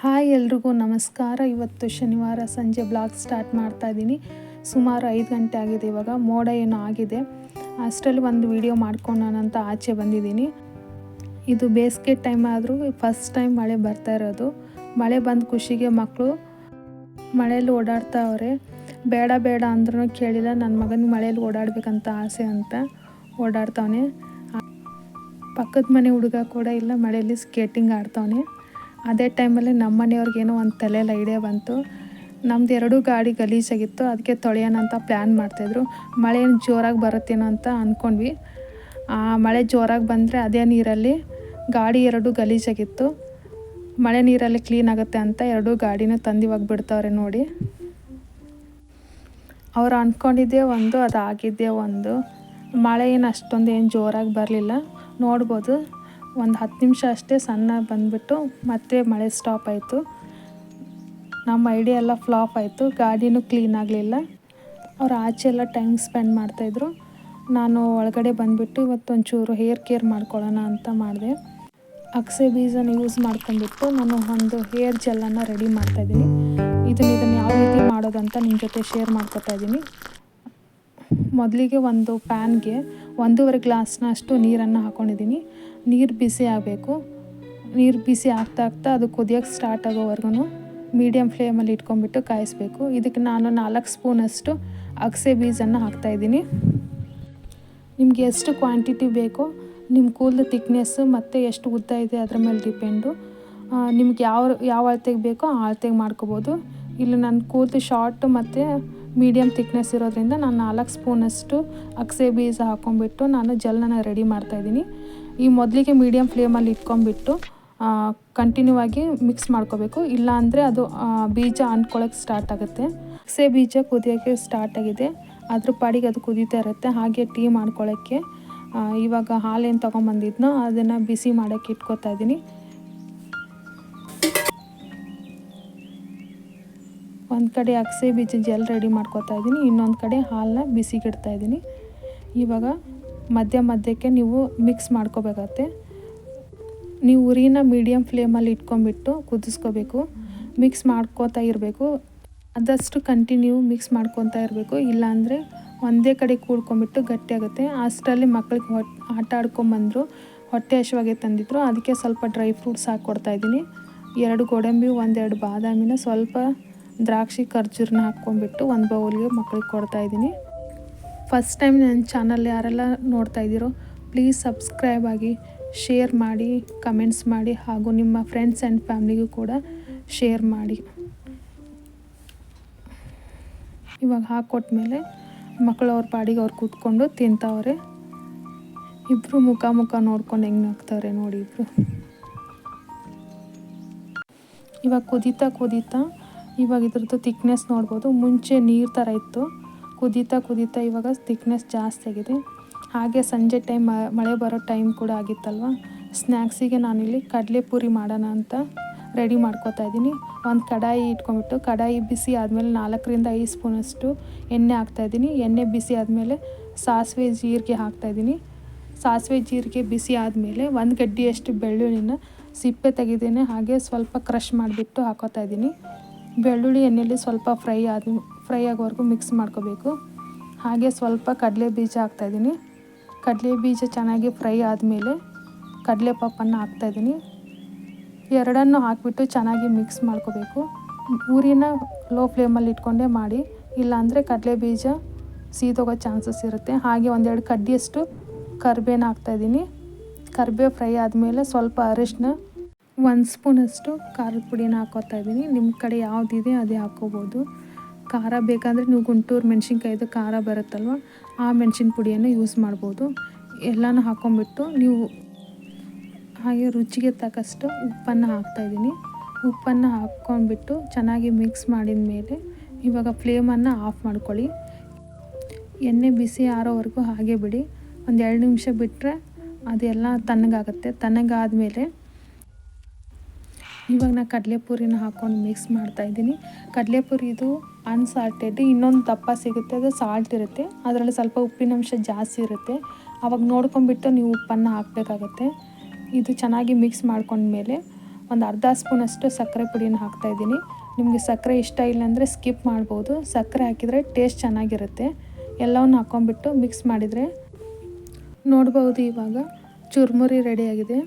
Hi ಎಲ್ರಿಗೂ ನಮಸ್ಕಾರ. ಇವತ್ತು ಶನಿವಾರ ಸಂಜೆ ಬ್ಲಾಗ್ ಸ್ಟಾರ್ಟ್ ಮಾಡ್ತಾ ಇದ್ದೀನಿ. ಸುಮಾರು ಐದು ಗಂಟೆ ಆಗಿದೆ, ಇವಾಗ ಮೋಡ ಏನೋ ಆಗಿದೆ. ಅಷ್ಟರಲ್ಲಿ ಒಂದು ವಿಡಿಯೋ ಮಾಡ್ಕೊಳ್ಳೋಣ ಆಚೆ ಬಂದಿದ್ದೀನಿ. ಇದು ಬೇಸಿಗೆ ಟೈಮ್ ಆದರೂ ಫಸ್ಟ್ ಟೈಮ್ ಮಳೆ ಬರ್ತಾ ಇರೋದು. ಮಳೆ ಬಂದ ಖುಷಿಗೆ ಮಕ್ಕಳು ಮಳೆಯಲ್ಲಿ ಓಡಾಡ್ತಾವ್ರೆ ಬೇಡ ಬೇಡ ಅಂದ್ರೂ ಕೇಳಿಲ್ಲ ನನ್ನ ಮಗನ ಮಳೆಯಲ್ಲಿ ಓಡಾಡಬೇಕಂತ ಆಸೆ ಅಂತ ಓಡಾಡ್ತಾವನೆ. ಪಕ್ಕದ ಮನೆ ಹುಡುಗ ಕೂಡ ಇಲ್ಲ, ಮಳೆಯಲ್ಲಿ ಸ್ಕೇಟಿಂಗ್ ಆಡ್ತಾವನೆ. ಅದೇ ಟೈಮಲ್ಲಿ ನಮ್ಮ ಮನೆಯವ್ರಿಗೇನೋ ಒಂದು ತಲೆಯಲ್ಲಿ ಐಡಿಯಾ ಬಂತು. ನಮ್ದು ಎರಡೂ ಗಾಡಿ ಗಲೀಜಾಗಿತ್ತು. ಅದಕ್ಕೆ ತೊಳೆಯೋಣ ಅಂತ ಪ್ಲ್ಯಾನ್ ಮಾಡ್ತಾಯಿದ್ರು ಮಳೆ ಏನು ಜೋರಾಗಿ ಬರುತ್ತೇನೋ ಅಂತ ಅಂದ್ಕೊಂಡ್ವಿ ಆ ಮಳೆ ಜೋರಾಗಿ ಬಂದರೆ ಅದೇ ನೀರಲ್ಲಿ ಗಾಡಿ ಎರಡು ಗಲೀಜಾಗಿತ್ತು. ಮಳೆ ನೀರಲ್ಲಿ ಕ್ಲೀನ್ ಆಗುತ್ತೆ ಅಂತ ಎರಡೂ ಗಾಡಿನ ತಂದಿವಾಗ ಬಿಡ್ತಾವ್ರೆ ನೋಡಿ. ಅವ್ರು ಅಂದ್ಕೊಂಡಿದ್ದೆ ಒಂದು ಅದು ಆಗಿದ್ದೆ ಒಂದು. ಮಳೆ ಏನು ಅಷ್ಟೊಂದು ಏನು ಜೋರಾಗಿ ಬರಲಿಲ್ಲ. ನೋಡ್ಬೋದು. ಒಂದು ಹತ್ತು ನಿಮಿಷ ಅಷ್ಟೇ ಸಣ್ಣ ಬಂದುಬಿಟ್ಟು ಮತ್ತೆ ಮಳೆ ಸ್ಟಾಪ್ ಆಯಿತು. ನಮ್ಮ ಐಡಿಯಾ ಎಲ್ಲ ಫ್ಲಾಪ್ ಆಯಿತು. ಗಾಡಿನೂ ಕ್ಲೀನ್ ಆಗಲಿಲ್ಲ. ಅವ್ರು ಆಚೆ ಎಲ್ಲ ಟೈಮ್ ಸ್ಪೆಂಡ್ ಮಾಡ್ತಾಯಿದ್ರು ನಾನು ಒಳಗಡೆ ಬಂದುಬಿಟ್ಟು ಇವತ್ತೊಂಚೂರು ಹೇರ್ ಕೇರ್ ಮಾಡ್ಕೊಳ್ಳೋಣ ಅಂತ ಮಾಡಿದೆ. ಅಗಸೆ ಬೀಜನ ಯೂಸ್ ಮಾಡ್ಕೊಂಡ್ಬಿಟ್ಟು ನಾನು ಒಂದು ಹೇರ್ ಜೆಲ್ಲನ್ನು ರೆಡಿ ಮಾಡ್ತಾಯಿದ್ದೀನಿ ಇದನ್ನು ಇದನ್ನು ಯಾವ ರೀತಿ ಮಾಡೋದಂತ ನಿಮ್ಮ ಜೊತೆ ಶೇರ್ ಮಾಡ್ಕೊತಾ ಇದ್ದೀನಿ. ಮೊದಲಿಗೆ ಒಂದು ಪ್ಯಾನ್ಗೆ ಒಂದೂವರೆ ಗ್ಲಾಸ್ನಷ್ಟು ನೀರನ್ನು ಹಾಕ್ಕೊಂಡಿದ್ದೀನಿ ನೀರು ಬಿಸಿ ಆಗಬೇಕು. ನೀರು ಬಿಸಿ ಆಗ್ತಾ ಆಗ್ತಾ ಅದು ಕುದಿಯೋಕ್ಕೆ ಸ್ಟಾರ್ಟ್ ಆಗೋವರೆಗೂ ಮೀಡಿಯಮ್ ಫ್ಲೇಮಲ್ಲಿ ಇಟ್ಕೊಂಡ್ಬಿಟ್ಟು ಕಾಯಿಸ್ಬೇಕು. ಇದಕ್ಕೆ ನಾನು ನಾಲ್ಕು ಸ್ಪೂನಷ್ಟು ಅಗಸೆ ಬೀಜನ್ನು ಹಾಕ್ತಾಯಿದ್ದೀನಿ ನಿಮಗೆ ಎಷ್ಟು ಕ್ವಾಂಟಿಟಿ ಬೇಕೋ ನಿಮ್ಮ ಕೂದಲು ತಿಕ್ನೆಸ್ಸು ಮತ್ತು ಎಷ್ಟು ಉದ್ದ ಇದೆ ಅದ್ರ ಮೇಲೆ ಡಿಪೆಂಡು ನಿಮ್ಗೆ ಯಾವ ಯಾವ ಅಳತೆಗೆ ಬೇಕೋ ಆ ಅಳತೆಗೆ ಮಾಡ್ಕೋಬೋದು. ಇಲ್ಲಿ ನನ್ನ ಕೂದಲು ಶಾರ್ಟ್ ಮತ್ತು ಮೀಡಿಯಮ್ ತಿಕ್ನೆಸ್ ಇರೋದ್ರಿಂದ ನಾನು ನಾಲ್ಕು ಸ್ಪೂನಷ್ಟು ಅಗಸೆ ಬೀಜ ಹಾಕ್ಕೊಂಬಿಟ್ಟು ನಾನು ಜಲ್ನ ರೆಡಿ ಮಾಡ್ತಾಯಿದ್ದೀನಿ ಈ ಮೊದಲಿಗೆ ಮೀಡಿಯಮ್ ಫ್ಲೇಮಲ್ಲಿ ಇಟ್ಕೊಂಡ್ಬಿಟ್ಟು ಕಂಟಿನ್ಯೂ ಆಗಿ ಮಿಕ್ಸ್ ಮಾಡ್ಕೋಬೇಕು. ಇಲ್ಲಾಂದರೆ ಅದು ಬೀಜ ಅಂಟ್ಕೊಳ್ಳೋಕೆ ಸ್ಟಾರ್ಟ್ ಆಗುತ್ತೆ. ಅಗಸೆ ಬೀಜ ಕುದಿಯೋಕ್ಕೆ ಸ್ಟಾರ್ಟ್ ಆಗಿದೆ. ಅದ್ರ ಪಾಡಿಗೆ ಅದು ಕುದೀತಾ ಇರುತ್ತೆ. ಹಾಗೆ ಟೀ ಮಾಡ್ಕೊಳ್ಳೋಕ್ಕೆ ಇವಾಗ ಹಾಲೇನು ತೊಗೊಂಬಂದಿದ್ನೋ ಅದನ್ನು ಬಿಸಿ ಮಾಡೋಕ್ಕೆ ಇಟ್ಕೊತಾ ಇದ್ದೀನಿ ಒಂದು ಕಡೆ ಅಗಸೆ ಬೀಜ ಜೆಲ್ ರೆಡಿ ಮಾಡ್ಕೋತಾ ಇದ್ದೀನಿ ಇನ್ನೊಂದು ಕಡೆ ಹಾಲನ್ನ ಬಿಸಿಗಿಡ್ತಾ ಇದ್ದೀನಿ ಇವಾಗ ಮಧ್ಯ ಮಧ್ಯಕ್ಕೆ ನೀವು ಮಿಕ್ಸ್ ಮಾಡ್ಕೋಬೇಕಾಗತ್ತೆ. ನೀವು ಉರಿನ ಮೀಡಿಯಮ್ ಫ್ಲೇಮಲ್ಲಿ ಇಟ್ಕೊಂಡ್ಬಿಟ್ಟು ಕುದಿಸ್ಕೋಬೇಕು. ಮಿಕ್ಸ್ ಮಾಡ್ಕೋತಾ ಇರಬೇಕು. ಆದಷ್ಟು ಕಂಟಿನ್ಯೂ ಮಿಕ್ಸ್ ಮಾಡ್ಕೊತಾ ಇರಬೇಕು. ಇಲ್ಲಾಂದರೆ ಒಂದೇ ಕಡೆ ಕೂಡ್ಕೊಂಬಿಟ್ಟು ಗಟ್ಟಿಯಾಗುತ್ತೆ. ಅಷ್ಟರಲ್ಲಿ ಮಕ್ಕಳಿಗೆ ಹೊಟ್ಟೆ ಆಟ ಆಡ್ಕೊಂಬಂದರು ಹೊಟ್ಟೆ ಹಸುವಾಗೆ ತಂದಿದ್ರು, ಅದಕ್ಕೆ ಸ್ವಲ್ಪ ಡ್ರೈ ಫ್ರೂಟ್ಸ್ ಹಾಕ್ಕೊಡ್ತಾ ಇದ್ದೀನಿ. ಎರಡು ಗೋಡಂಬಿ, ಒಂದೆರಡು ಬಾದಾಮಿನ ಸ್ವಲ್ಪ ದ್ರಾಕ್ಷಿ ಖರ್ಜೂರನ್ನ ಹಾಕ್ಕೊಂಡ್ಬಿಟ್ಟು ಒಂದು ಬೌಲ್ಗೆ ಮಕ್ಕಳಿಗೆ ಕೊಡ್ತಾ ಇದ್ದೀನಿ. ಫಸ್ಟ್ ಟೈಮ್ ನನ್ನ ಚಾನಲ್ ಯಾರೆಲ್ಲ ನೋಡ್ತಾ ಇದ್ದೀರೋ ಪ್ಲೀಸ್ ಸಬ್ಸ್ಕ್ರೈಬ್ ಆಗಿ ಶೇರ್ ಮಾಡಿ ಕಮೆಂಟ್ಸ್ ಮಾಡಿ, ಹಾಗೂ ನಿಮ್ಮ ಫ್ರೆಂಡ್ಸ್ ಆ್ಯಂಡ್ ಫ್ಯಾಮ್ಲಿಗೂ ಕೂಡ ಶೇರ್ ಮಾಡಿ. ಇವಾಗ ಹಾಕ್ಕೊಟ್ಮೇಲೆ ಮಕ್ಕಳು ಅವ್ರ ಪಾಡಿಗೆ ಅವ್ರು ಕೂತ್ಕೊಂಡು ತಿಂತಾವ್ರೆ. ಇಬ್ಬರು ಮುಖ ಮುಖ ನೋಡ್ಕೊಂಡು ಹೆಂಗೆ ಹಾಕ್ತಾವ್ರೆ ನೋಡಿ ಇಬ್ಬರು ಇವಾಗ ಕುದೀತಾ ಕುದೀತಾ ಇವಾಗ ಇದ್ರದ್ದು ತಿಕ್ನೆಸ್ ನೋಡ್ಬೋದು, ಮುಂಚೆ ನೀರು ಥರ ಇತ್ತು. ಕುದೀತಾ ಕುದೀತಾ ಇವಾಗ ಥಿಕ್ನೆಸ್ ಜಾಸ್ತಿ ಆಗಿದೆ. ಹಾಗೆ ಸಂಜೆ ಟೈಮ್ ಮಳೆ ಬರೋ ಟೈಮ್ ಕೂಡ ಆಗಿತ್ತಲ್ವ? ಸ್ನ್ಯಾಕ್ಸಿಗೆ ನಾನಿಲ್ಲಿ ಕಡಲೆಪುರಿ ಮಾಡೋಣ ಅಂತ ರೆಡಿ ಮಾಡ್ಕೋತಾ ಇದ್ದೀನಿ. ಒಂದು ಕಡಾಯಿ ಇಟ್ಕೊಂಡ್ಬಿಟ್ಟು, ಕಡಾಯಿ ಬಿಸಿ ಆದಮೇಲೆ ನಾಲ್ಕರಿಂದ ಐದು ಸ್ಪೂನಷ್ಟು ಎಣ್ಣೆ ಹಾಕ್ತಾಯಿದ್ದೀನಿ ಎಣ್ಣೆ ಬಿಸಿ ಆದಮೇಲೆ ಸಾಸಿವೆ ಜೀರಿಗೆ ಹಾಕ್ತಾಯಿದ್ದೀನಿ ಸಾಸಿವೆ ಜೀರಿಗೆ ಬಿಸಿ ಆದಮೇಲೆ ಒಂದು ಗಡ್ಡಿಯಷ್ಟು ಬೆಳ್ಳುಳ್ಳಿನ ಸಿಪ್ಪೆ ತೆಗೆದೇನೆ ಹಾಗೆ ಸ್ವಲ್ಪ ಕ್ರಷ್ ಮಾಡಿಬಿಟ್ಟು ಹಾಕೋತಾ ಇದ್ದೀನಿ. ಬೆಳ್ಳುಳ್ಳಿ ಎಣ್ಣೆಯಲ್ಲಿ ಸ್ವಲ್ಪ ಫ್ರೈ ಆದ ಫ್ರೈ ಆಗೋವರೆಗೂ ಮಿಕ್ಸ್ ಮಾಡ್ಕೋಬೇಕು. ಹಾಗೆ ಸ್ವಲ್ಪ ಕಡಲೆ ಬೀಜ ಹಾಕ್ತಾಯಿದ್ದೀನಿ ಕಡಲೆ ಬೀಜ ಚೆನ್ನಾಗಿ ಫ್ರೈ ಆದಮೇಲೆ ಕಡಲೆ ಪಪ್ಪನ್ನು ಹಾಕ್ತಾಯಿದ್ದೀನಿ ಎರಡನ್ನು ಹಾಕಿಬಿಟ್ಟು ಚೆನ್ನಾಗಿ ಮಿಕ್ಸ್ ಮಾಡ್ಕೋಬೇಕು. ಊರಿನ ಲೋ ಫ್ಲೇಮಲ್ಲಿ ಇಟ್ಕೊಂಡೇ ಮಾಡಿ, ಇಲ್ಲಾಂದರೆ ಕಡಲೆ ಬೀಜ ಸೀದೋಗೋ ಚಾನ್ಸಸ್ ಇರುತ್ತೆ. ಹಾಗೆ ಒಂದೆರಡು ಕಡ್ಡಿಯಷ್ಟು ಕರ್ಬೇನ ಹಾಕ್ತಾಯಿದ್ದೀನಿ ಕರ್ಬೇವು ಫ್ರೈ ಆದಮೇಲೆ ಸ್ವಲ್ಪ ಅರಿಶಿನ ಒಂದು ಸ್ಪೂನಷ್ಟು ಖಾರದ ಪುಡಿನ ಹಾಕೋತಾ ಇದ್ದೀನಿ. ನಿಮ್ಮ ಕಡೆ ಯಾವುದಿದೆ ಅದೇ ಹಾಕ್ಕೋಬೋದು ಖಾರ ಬೇಕಂದರೆ ನೀವು ಗುಂಟೂರು ಮೆಣಸಿನ್ಕಾಯ್ದು ಖಾರ ಬರುತ್ತಲ್ವ, ಆ ಮೆಣಸಿನ ಪುಡಿಯನ್ನು ಯೂಸ್ ಮಾಡ್ಬೋದು. ಎಲ್ಲನೂ ಹಾಕ್ಕೊಂಬಿಟ್ಟು ನೀವು ಹಾಗೆ ರುಚಿಗೆ ತಕ್ಕಷ್ಟು ಉಪ್ಪನ್ನು ಹಾಕ್ತಾಯಿದ್ದೀನಿ ಉಪ್ಪನ್ನು ಹಾಕ್ಕೊಂಡ್ಬಿಟ್ಟು ಚೆನ್ನಾಗಿ ಮಿಕ್ಸ್ ಮಾಡಿದ ಮೇಲೆ ಇವಾಗ ಫ್ಲೇಮನ್ನು ಆಫ್ ಮಾಡ್ಕೊಳ್ಳಿ. ಎಣ್ಣೆ ಬಿಸಿ ಆರೋವರೆಗೂ ಹಾಗೆ ಬಿಡಿ. ಒಂದು ಎರಡು ನಿಮಿಷ ಬಿಟ್ಟರೆ ಅದೆಲ್ಲ ತಣ್ಣಗಾಗುತ್ತೆ. ತಣ್ಣಗಾದಮೇಲೆ ಇವಾಗ ನಾನು ಕಡಲೆಪುರಿನ ಹಾಕ್ಕೊಂಡು ಮಿಕ್ಸ್ ಮಾಡ್ತಾಯಿದ್ದೀನಿ ಕಡಲೆಪುರಿ ಇದು ಅನ್ಸಾಲ್ಟೆಡ್ ಇನ್ನೊಂದು ದಪ್ಪ ಸಿಗುತ್ತೆ, ಅದು ಸಾಲ್ಟ್ ಇರುತ್ತೆ. ಅದರಲ್ಲಿ ಸ್ವಲ್ಪ ಉಪ್ಪಿನಂಶ ಜಾಸ್ತಿ ಇರುತ್ತೆ. ಆವಾಗ ನೋಡ್ಕೊಂಡ್ಬಿಟ್ಟು ನೀವು ಉಪ್ಪನ್ನು ಹಾಕಬೇಕಾಗತ್ತೆ. ಇದು ಚೆನ್ನಾಗಿ ಮಿಕ್ಸ್ ಮಾಡ್ಕೊಂಡ್ಮೇಲೆ ಒಂದು ಅರ್ಧ ಸ್ಪೂನಷ್ಟು ಸಕ್ಕರೆ ಪುಡಿನ ಹಾಕ್ತಾಯಿದ್ದೀನಿ ನಿಮಗೆ ಸಕ್ಕರೆ ಇಷ್ಟ ಇಲ್ಲ ಅಂದರೆ ಸ್ಕಿಪ್ ಮಾಡ್ಬೋದು. ಸಕ್ಕರೆ ಹಾಕಿದರೆ ಟೇಸ್ಟ್ ಚೆನ್ನಾಗಿರುತ್ತೆ. ಎಲ್ಲವನ್ನು ಹಾಕ್ಕೊಂಬಿಟ್ಟು ಮಿಕ್ಸ್ ಮಾಡಿದರೆ ನೋಡ್ಬೋದು ಇವಾಗ. ಚುರ್ಮುರಿ ರೆಡಿಯಾಗಿದೆ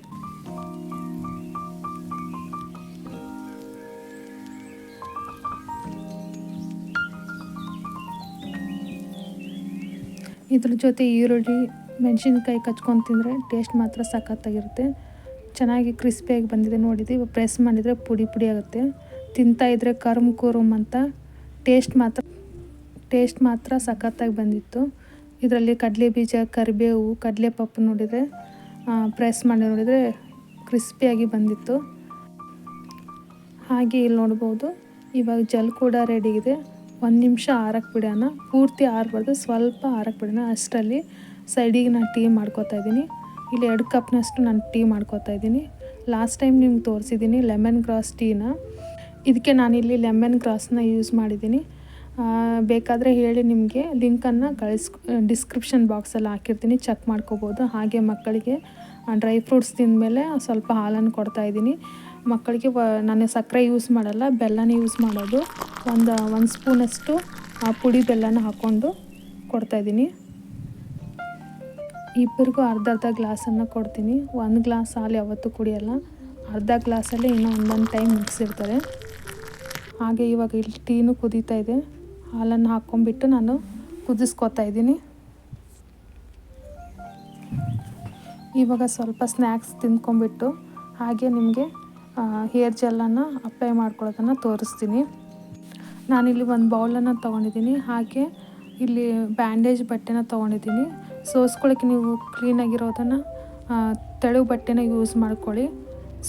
ಇದ್ರ ಜೊತೆ ಈರುಳ್ಳಿ, ಮೆಣಸಿನ್ಕಾಯಿ ಕಚ್ಕೊಂಡು ತಿಂದರೆ ಟೇಸ್ಟ್ ಮಾತ್ರ ಸಖತ್ತಾಗಿರುತ್ತೆ. ಚೆನ್ನಾಗಿ ಕ್ರಿಸ್ಪಿಯಾಗಿ ಬಂದಿದೆ ನೋಡಿದೆ ಇವಾಗ ಪ್ರೆಸ್ ಮಾಡಿದರೆ ಪುಡಿ ಪುಡಿ ಆಗುತ್ತೆ. ತಿಂತಾ ಇದ್ದರೆ ಕರ್ಮ್ ಕುರುಮ್ ಅಂತ ಟೇಸ್ಟ್ ಮಾತ್ರ ಟೇಸ್ಟ್ ಮಾತ್ರ ಸಖತ್ತಾಗಿ ಬಂದಿತ್ತು. ಇದರಲ್ಲಿ ಕಡಲೆ ಬೀಜ ಕರಿಬೇವು ಕಡಲೆ ಪಪ್ಪು ನೋಡಿದರೆ ಪ್ರೆಸ್ ಮಾಡಿ ನೋಡಿದರೆ ಕ್ರಿಸ್ಪಿಯಾಗಿ ಬಂದಿತ್ತು. ಹಾಗೆ ಇಲ್ಲಿ ನೋಡ್ಬೋದು. ಇವಾಗ ಜಲ್ ಕೂಡ ರೆಡಿ ಇದೆ. ಒಂದು ನಿಮಿಷ ಆರಕ್ಕೆ ಬಿಡೋಣ. ಪೂರ್ತಿ ಆರಬಾರ್ದು, ಸ್ವಲ್ಪ ಆರಕ್ಕೆ ಬಿಡೋಣ. ಅಷ್ಟರಲ್ಲಿ ಸೈಡಿಗೆ ನಾನು ಟೀ ಮಾಡ್ಕೋತಾ ಇದ್ದೀನಿ. ಇಲ್ಲಿ ಎರಡು ಕಪ್ನಷ್ಟು ನಾನು ಟೀ ಮಾಡ್ಕೋತಾ ಇದ್ದೀನಿ. ಲಾಸ್ಟ್ ಟೈಮ್ ನಿಮ್ಗೆ ತೋರಿಸಿದ್ದೀನಿ ಲೆಮನ್ ಗ್ರಾಸ್ ಟೀನ. ಇದಕ್ಕೆ ನಾನಿಲ್ಲಿ ಲೆಮನ್ ಗ್ರಾಸ್ನ ಯೂಸ್ ಮಾಡಿದ್ದೀನಿ. ಬೇಕಾದರೆ ಹೇಳಿ ನಿಮಗೆ ಲಿಂಕನ್ನು ಕಳಿಸ್, ಡಿಸ್ಕ್ರಿಪ್ಷನ್ ಬಾಕ್ಸಲ್ಲಿ ಹಾಕಿರ್ತೀನಿ. ಚೆಕ್ ಮಾಡ್ಕೋಬೋದು. ಹಾಗೆ ಮಕ್ಕಳಿಗೆ ಡ್ರೈ ಫ್ರೂಟ್ಸ್ ತಿಂದಮೇಲೆ ಸ್ವಲ್ಪ ಹಾಲನ್ನು ಕೊಡ್ತಾಯಿದ್ದೀನಿ ಮಕ್ಕಳಿಗೆ ನಾನು ಸಕ್ಕರೆ ಯೂಸ್ ಮಾಡಲ್ಲ, ಬೆಲ್ಲನೇ ಯೂಸ್ ಮಾಡೋದು. ಒಂದು ಒಂದು ಸ್ಪೂನಷ್ಟು ಪುಡಿ ಬೆಲ್ಲನ ಹಾಕ್ಕೊಂಡು ಕೊಡ್ತಾಯಿದ್ದೀನಿ ಇಬ್ಬರಿಗೂ ಅರ್ಧ ಅರ್ಧ ಗ್ಲಾಸನ್ನು ಕೊಡ್ತೀನಿ. ಒಂದು ಗ್ಲಾಸ್ ಹಾಲು ಯಾವತ್ತೂ ಕುಡಿಯಲ್ಲ. ಅರ್ಧ ಗ್ಲಾಸಲ್ಲಿ ಇನ್ನೂ ಒಂದೊಂದು ಟೈಮ್ ಮಿಕ್ಸ್ ಇರ್ತಾರೆ ಹಾಗೆ ಇವಾಗ ಇಲ್ಲಿ ಟೀನು ಕುದೀತಾ ಇದೆ. ಹಾಲನ್ನು ಹಾಕ್ಕೊಂಬಿಟ್ಟು ನಾನು ಕುದಿಸ್ಕೊತಾ ಇದ್ದೀನಿ. ಇವಾಗ ಸ್ವಲ್ಪ ಸ್ನ್ಯಾಕ್ಸ್ ತಿಂದ್ಕೊಂಬಿಟ್ಟು ಹಾಗೆ ನಿಮಗೆ ಹೇರ್ ಜೆಲ್ಲನ್ನು ಅಪ್ಲೈ ಮಾಡ್ಕೊಳ್ಳೋದನ್ನು ತೋರಿಸ್ತೀನಿ. ನಾನಿಲ್ಲಿ ಒಂದು ಬೌಲನ್ನು ತೊಗೊಂಡಿದ್ದೀನಿ. ಹಾಗೆ ಇಲ್ಲಿ ಬ್ಯಾಂಡೇಜ್ ಬಟ್ಟೆನ ತೊಗೊಂಡಿದ್ದೀನಿ. ಸೋಸ್ಕೊಳ್ಳೋಕ್ಕೆ ನೀವು ಕ್ಲೀನಾಗಿರೋದನ್ನು ತೆಳು ಬಟ್ಟೆನ ಯೂಸ್ ಮಾಡ್ಕೊಳ್ಳಿ.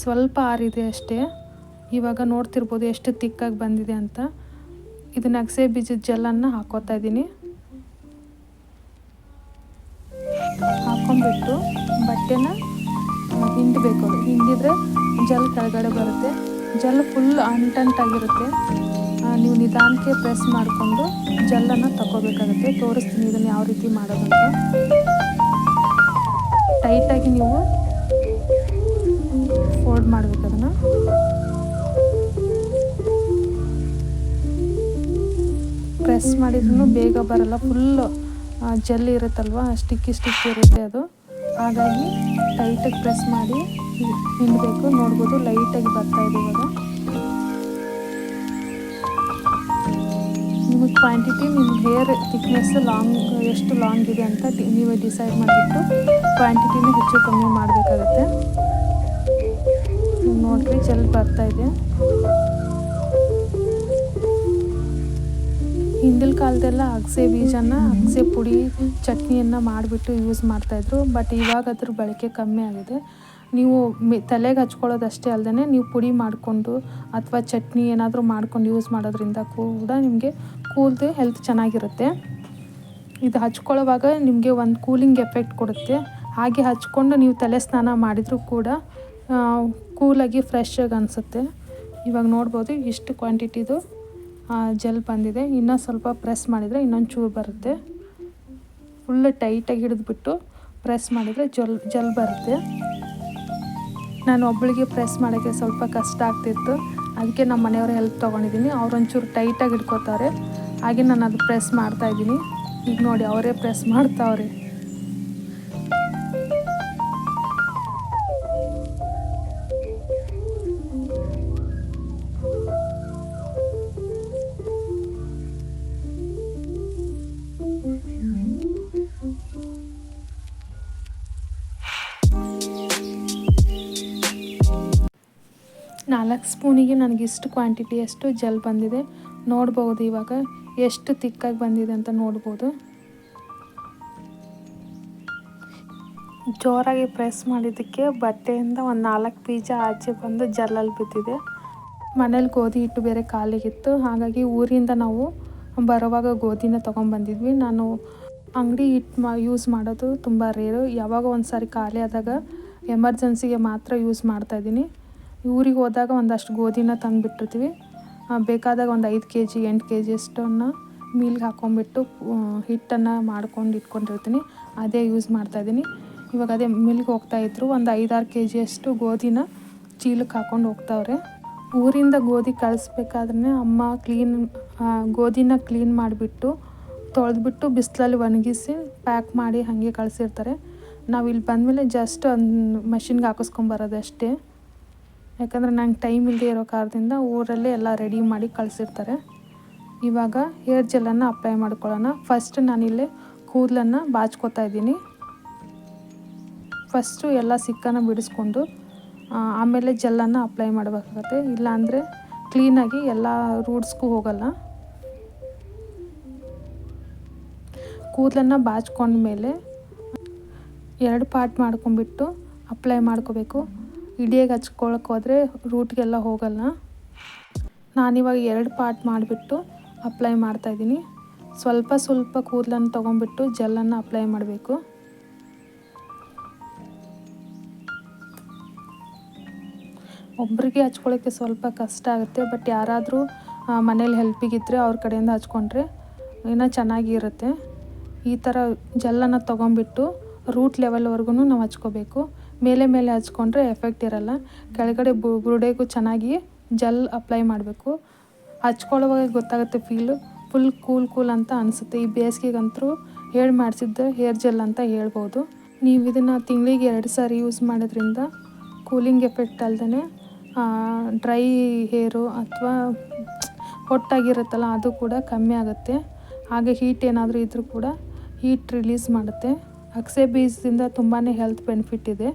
ಸ್ವಲ್ಪ ಆರಿದೆ ಅಷ್ಟೇ. ಇವಾಗ ನೋಡ್ತಿರ್ಬೋದು ಎಷ್ಟು ತಿಕ್ಕಾಗಿ ಬಂದಿದೆ ಅಂತ. ಇದನ್ನು ಅಗಸೆ ಬೀಜದ ಜೆಲ್ಲನ್ನು ಹಾಕೋತಾ ಇದ್ದೀನಿ. ಹಾಕೊಂಡ್ಬಿಟ್ಟು ಬಟ್ಟೆನ ಹಿಂಡಬೇಕು. ಹಿಂಡಿದ್ರೆ ಜಲ್ ಕೆಳಗಡೆ ಬರುತ್ತೆ. ಜಲ್ ಫುಲ್ ಅಂಟಂಟಾಗಿರುತ್ತೆ ನೀವು ನಿಧಾನಕ್ಕೆ ಪ್ರೆಸ್ ಮಾಡಿಕೊಂಡು ಜಲ್ಲನ್ನು ತಗೋಬೇಕಾಗುತ್ತೆ ತೋರಿಸ್ತೀನಿ ಇದನ್ನು ಯಾವ ರೀತಿ ಮಾಡೋದಂತ ಟೈಟಾಗಿ ನೀವು ಫೋಲ್ಡ್ ಮಾಡಬೇಕು ಅದನ್ನು. ಪ್ರೆಸ್ ಮಾಡಿದ್ರೂ ಬೇಗ ಬರಲ್ಲ. ಫುಲ್ಲು ಜೆಲ್ ಇರುತ್ತಲ್ವ? ಸ್ಟಿಕ್ಕಿ ಸ್ಟಿಕ್ಕಿ ಇರುತ್ತೆ ಅದು. ಹಾಗಾಗಿ ಟೈಟಾಗಿ ಪ್ರೆಸ್ ಮಾಡಿ ನಿಲ್ಲಬೇಕು ನೋಡ್ಬೋದು ಲೈಟಾಗಿ ಬರ್ತಾ ಇದೆ ಇವಾಗ. ನಿಮಗೆ ಕ್ವಾಂಟಿಟಿ ನಿಮ್ಮ ಹೇರ್ ಥಿಕ್ನೆಸ್ ಲಾಂಗ್ ಎಷ್ಟು ಲಾಂಗ್ ಇದೆ ಅಂತ ನೀವೇ ಡಿಸೈಡ್ ಮಾಡಿಬಿಟ್ಟು ಕ್ವಾಂಟಿಟಿನ ಹೆಚ್ಚು ಕಮ್ಮಿ ಮಾಡಬೇಕಾಗುತ್ತೆ. ನೋಡಿರಿ ಜಲ್ ಬರ್ತಾ ಇದೆ. ಹಿಂದಿನ ಕಾಲದೆಲ್ಲ ಅಗಸೆ ಬೀಜನ, ಅಗಸೆ ಪುಡಿ, ಚಟ್ನಿಯನ್ನು ಮಾಡಿಬಿಟ್ಟು ಯೂಸ್ ಮಾಡ್ತಾಯಿದ್ರು. ಬಟ್ ಇವಾಗ ಅದ್ರ ಬಳಕೆ ಕಮ್ಮಿ ಆಗಿದೆ. ನೀವು ಮೆ, ತಲೆಗೆ ಹಚ್ಕೊಳ್ಳೋದಷ್ಟೇ ಅಲ್ಲದೆ ನೀವು ಪುಡಿ ಮಾಡಿಕೊಂಡು ಅಥವಾ ಚಟ್ನಿ ಏನಾದರೂ ಮಾಡ್ಕೊಂಡು ಯೂಸ್ ಮಾಡೋದ್ರಿಂದ ಕೂಡ ನಿಮಗೆ ಕೂಲ್ದು ಹೆಲ್ತ್ ಚೆನ್ನಾಗಿರುತ್ತೆ. ಇದು ಹಚ್ಕೊಳ್ಳೋವಾಗ ನಿಮಗೆ ಒಂದು ಕೂಲಿಂಗ್ ಎಫೆಕ್ಟ್ ಕೊಡುತ್ತೆ. ಹಾಗೆ ಹಚ್ಕೊಂಡು ನೀವು ತಲೆ ಸ್ನಾನ ಮಾಡಿದರೂ ಕೂಡ ಕೂಲಾಗಿ ಫ್ರೆಶ್ ಆಗಿ ಅನಿಸುತ್ತೆ. ಇವಾಗ ನೋಡ್ಬೋದು ಇಷ್ಟು ಕ್ವಾಂಟಿಟಿದು ಜೆಲ್ ಬಂದಿದೆ. ಇನ್ನೂ ಸ್ವಲ್ಪ ಪ್ರೆಸ್ ಮಾಡಿದರೆ ಇನ್ನೊಂದು ಚೂರು ಬರುತ್ತೆ. ಫುಲ್ಲು ಟೈಟಾಗಿ ಹಿಡಿದ್ಬಿಟ್ಟು ಪ್ರೆಸ್ ಮಾಡಿದರೆ ಜಲ್ ಜಲ್ ಬರುತ್ತೆ. ನಾನು ಒಬ್ಬಳಿಗೆ ಪ್ರೆಸ್ ಮಾಡೋಕ್ಕೆ ಸ್ವಲ್ಪ ಕಷ್ಟ ಆಗ್ತಿತ್ತು. ಅದಕ್ಕೆ ನಮ್ಮ ಮನೆಯವ್ರ ಹೆಲ್ಪ್ ತೊಗೊಂಡಿದ್ದೀನಿ. ಅವ್ರೊಂಚೂರು ಟೈಟಾಗಿ ಇಟ್ಕೋತಾರೆ ಹಾಗೆ ನಾನು ಅದು ಪ್ರೆಸ್ ಮಾಡ್ತಾಯಿದ್ದೀನಿ ಈಗ ನೋಡಿ, ಅವರೇ ಪ್ರೆಸ್ ಮಾಡ್ತಾವ್ರೆ. ನಾಲ್ಕು ಸ್ಪೂನಿಗೆ ನನಗೆ ಇಷ್ಟು ಕ್ವಾಂಟಿಟಿಯಷ್ಟು ಜೆಲ್ ಬಂದಿದೆ ನೋಡ್ಬೋದು. ಇವಾಗ ಎಷ್ಟು ತಿಕ್ಕಾಗಿ ಬಂದಿದೆ ಅಂತ ನೋಡ್ಬೋದು. ಜೋರಾಗಿ ಪ್ರೆಸ್ ಮಾಡಿದ್ದಕ್ಕೆ ಬಟ್ಟೆಯಿಂದ ಒಂದು ನಾಲ್ಕು ಬೀಜ ಆಚೆ ಬಂದು ಜಲ್ಲಲ್ಲಿ ಬಿದ್ದಿದೆ. ಮನೇಲಿ ಗೋಧಿ ಹಿಟ್ಟು ಬೇರೆ ಕಾಲಿಗಿತ್ತು ಹಾಗಾಗಿ ಊರಿಂದ ನಾವು ಬರೋವಾಗ ಗೋಧಿನ ತೊಗೊಂಬಂದಿದ್ವಿ ನಾನು ಅಂಗಡಿ ಹಿಟ್ಟು ಮಾ, ಯೂಸ್ ಮಾಡೋದು ತುಂಬ ರೇರು. ಯಾವಾಗ ಒಂದು ಸಾರಿ ಖಾಲಿ ಆದಾಗ ಎಮರ್ಜೆನ್ಸಿಗೆ ಮಾತ್ರ ಯೂಸ್ ಮಾಡ್ತಾಯಿದ್ದೀನಿ ಊರಿಗೆ ಹೋದಾಗ ಒಂದಷ್ಟು ಗೋಧಿನ ತಂದುಬಿಟ್ಟಿರ್ತೀವಿ. ಬೇಕಾದಾಗ ಒಂದು ಐದು ಕೆ ಜಿ ಎಂಟು ಕೆ ಜಿ ಅಷ್ಟನ್ನು ಮೀಲ್ಗೆ ಹಾಕ್ಕೊಂಬಿಟ್ಟು ಹಿಟ್ಟನ್ನು ಮಾಡ್ಕೊಂಡು ಇಟ್ಕೊಂಡಿರ್ತೀನಿ. ಅದೇ ಯೂಸ್ ಮಾಡ್ತಾಯಿದ್ದೀನಿ ಇವಾಗ ಅದೇ ಮಿಲ್ಗೆ ಹೋಗ್ತಾಯಿದ್ರು ಒಂದು ಐದಾರು ಕೆ ಜಿಯಷ್ಟು ಗೋಧಿನ ಚೀಲಕ್ಕೆ ಹಾಕೊಂಡು ಹೋಗ್ತಾವ್ರೆ. ಊರಿಂದ ಗೋಧಿ ಕಳಿಸ್ಬೇಕಾದ್ರೆ ಅಮ್ಮ ಕ್ಲೀನ್ ಗೋಧಿನ ಕ್ಲೀನ್ ಮಾಡಿಬಿಟ್ಟು ತೊಳೆದ್ಬಿಟ್ಟು ಬಿಸಿಲಲ್ಲಿ ಒಣಗಿಸಿ ಪ್ಯಾಕ್ ಮಾಡಿ ಹಾಗೆ ಕಳಿಸಿರ್ತಾರೆ. ನಾವು ಇಲ್ಲಿ ಬಂದಮೇಲೆ ಜಸ್ಟ್ ಒಂದು ಮಷಿನ್ಗೆ ಹಾಕಿಸ್ಕೊಂಬರೋದು ಅಷ್ಟೇ ಯಾಕಂದರೆ ನಂಗೆ ಟೈಮ್ ಇಲ್ಲದೆ ಇರೋ ಕಾರಣದಿಂದ ಊರಲ್ಲೇ ಎಲ್ಲ ರೆಡಿ ಮಾಡಿ ಕಳಿಸಿರ್ತಾರೆ. ಇವಾಗ ಹೇರ್ ಜೆಲ್ಲನ್ನು ಅಪ್ಲೈ ಮಾಡ್ಕೊಳ್ಳೋಣ. ಫಸ್ಟ್ ನಾನಿಲ್ಲೇ ಕೂದಲನ್ನು ಬಾಚ್ಕೋತಾ ಇದ್ದೀನಿ. ಫಸ್ಟು ಎಲ್ಲ ಸಿಕ್ಕನ್ನು ಬಿಡಿಸ್ಕೊಂಡು ಆಮೇಲೆ ಜೆಲ್ಲನ್ನು ಅಪ್ಲೈ ಮಾಡಬೇಕಾಗತ್ತೆ. ಇಲ್ಲಾಂದರೆ ಕ್ಲೀನಾಗಿ ಎಲ್ಲ ರೂಟ್ಸ್ಗೂ ಹೋಗಲ್ಲ. ಕೂದಲನ್ನು ಬಾಚ್ಕೊಂಡ್ಮೇಲೆ ಎರಡು ಪಾರ್ಟ್ ಮಾಡ್ಕೊಂಡ್ಬಿಟ್ಟು ಅಪ್ಲೈ ಮಾಡ್ಕೋಬೇಕು. ಇಡಿಯಾಗಿ ಹಚ್ಕೊಳಕ್ಕೆ ಹೋದರೆ ರೂಟ್ಗೆಲ್ಲ ಹೋಗಲ್ಲ. ನಾನಿವಾಗ ಎರಡು ಪಾರ್ಟ್ ಮಾಡಿಬಿಟ್ಟು ಅಪ್ಲೈ ಮಾಡ್ತಾಯಿದ್ದೀನಿ ಸ್ವಲ್ಪ ಸ್ವಲ್ಪ ಕೂದಲನ್ನು ತೊಗೊಂಬಿಟ್ಟು ಜೆಲ್ಲನ್ನು ಅಪ್ಲೈ ಮಾಡಬೇಕು. ಒಬ್ಬರಿಗೆ ಹಚ್ಕೊಳ್ಳೋಕ್ಕೆ ಸ್ವಲ್ಪ ಕಷ್ಟ ಆಗುತ್ತೆ ಬಟ್ ಯಾರಾದರೂ ಮನೇಲಿ ಹೆಲ್ಪಿಗಿದ್ದರೆ ಅವ್ರ ಕಡೆಯಿಂದ ಹಚ್ಕೊಂಡ್ರೆ ಇನ್ನೂ ಚೆನ್ನಾಗಿರುತ್ತೆ. ಈ ಥರ ಜೆಲ್ಲನ್ನು ತೊಗೊಂಬಿಟ್ಟು ರೂಟ್ ಲೆವೆಲ್ವರೆಗೂ ನಾವು ಹಚ್ಕೋಬೇಕು. ಮೇಲೆ ಮೇಲೆ ಹಚ್ಕೊಂಡ್ರೆ ಎಫೆಕ್ಟ್ ಇರಲ್ಲ. ಕೆಳಗಡೆ ಬುರುಡೆಗೂ ಚೆನ್ನಾಗಿ ಜೆಲ್ ಅಪ್ಲೈ ಮಾಡಬೇಕು. ಹಚ್ಕೊಳ್ಳುವಾಗ ಗೊತ್ತಾಗುತ್ತೆ ಫೀಲು ಫುಲ್ ಕೂಲ್ ಕೂಲ್ ಅಂತ ಅನಿಸುತ್ತೆ. ಈ ಬೇಸಿಗೆಗಂತೂ ಹೇಳಿ ಮಾಡಿಸಿದ್ದ ಹೇರ್ ಜೆಲ್ ಅಂತ ಹೇಳ್ಬೋದು. ನೀವು ಇದನ್ನು ತಿಂಗಳಿಗೆ ಎರಡು ಸಾರಿ ಯೂಸ್ ಮಾಡೋದ್ರಿಂದ ಕೂಲಿಂಗ್ ಎಫೆಕ್ಟ್ ಅಲ್ಲದೆ ಡ್ರೈ ಹೇರು ಅಥವಾ ಹೊಟ್ಟಾಗಿರುತ್ತಲ್ಲ ಅದು ಕೂಡ ಕಮ್ಮಿ ಆಗುತ್ತೆ. ಹಾಗೆ ಹೀಟ್ ಏನಾದರೂ ಇದ್ದರೂ ಕೂಡ ಹೀಟ್ ರಿಲೀಸ್ ಮಾಡುತ್ತೆ. ಅಕ್ಸೆ ಬೀಜದಿಂದ ತುಂಬಾ ಹೆಲ್ತ್ ಬೆನಿಫಿಟ್ ಇದೆ.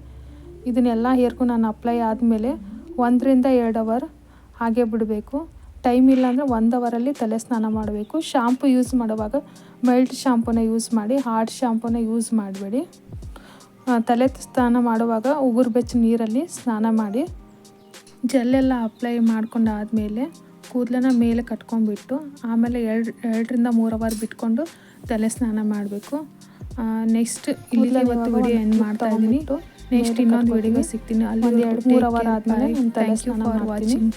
ಇದನ್ನೆಲ್ಲ ಹೇರ್ಕು ನಾನು ಅಪ್ಲೈ ಆದಮೇಲೆ ಒಂದರಿಂದ ಎರಡು ಅವರ್ ಹಾಗೆ ಬಿಡಬೇಕು. ಟೈಮ್ ಇಲ್ಲ ಅಂದರೆ ಒಂದು ಅವರಲ್ಲಿ ತಲೆ ಸ್ನಾನ ಮಾಡಬೇಕು. ಶಾಂಪು ಯೂಸ್ ಮಾಡುವಾಗ ಮೈಲ್ಡ್ ಶಾಂಪೂನ ಯೂಸ್ ಮಾಡಿ ಹಾರ್ಡ್ ಶಾಂಪೂನ ಯೂಸ್ ಮಾಡಬೇಡಿ. ತಲೆ ಸ್ನಾನ ಮಾಡುವಾಗ ಉಗುರು ಬೆಚ್ಚ ನೀರಲ್ಲಿ ಸ್ನಾನ ಮಾಡಿ ಜೆಲ್ಲೆಲ್ಲ ಅಪ್ಲೈ ಮಾಡ್ಕೊಂಡಾದಮೇಲೆ ಕೂದಲನ್ನ ಮೇಲೆ ಕಟ್ಕೊಂಡ್ಬಿಟ್ಟು ಆಮೇಲೆ ಎರಡು ಎರಡರಿಂದ ಮೂರು ಅವರ್ ಬಿಟ್ಕೊಂಡು ತಲೆ ಸ್ನಾನ ಮಾಡಬೇಕು. ನೆಕ್ಸ್ಟ್ ಇಲ್ಲಿ ಇವತ್ತು ವಿಡಿಯೋ ಏನು ಮಾಡ್ತಾ ಇದ್ದೀನಿ. ನೆಕ್ಸ್ಟ್ ಇನ್ನೊಂದು ವಿಡಿಯೋ ಸಿಗ್ತೀನಿ. ಅಲ್ಲಿ ಎರಡು ಮೂರು hour ಆದ್ಮೇಲೆ ನಾನು ತಲೆ ಸ್ನಾನ ಮಾಡ್ತೀನಿ.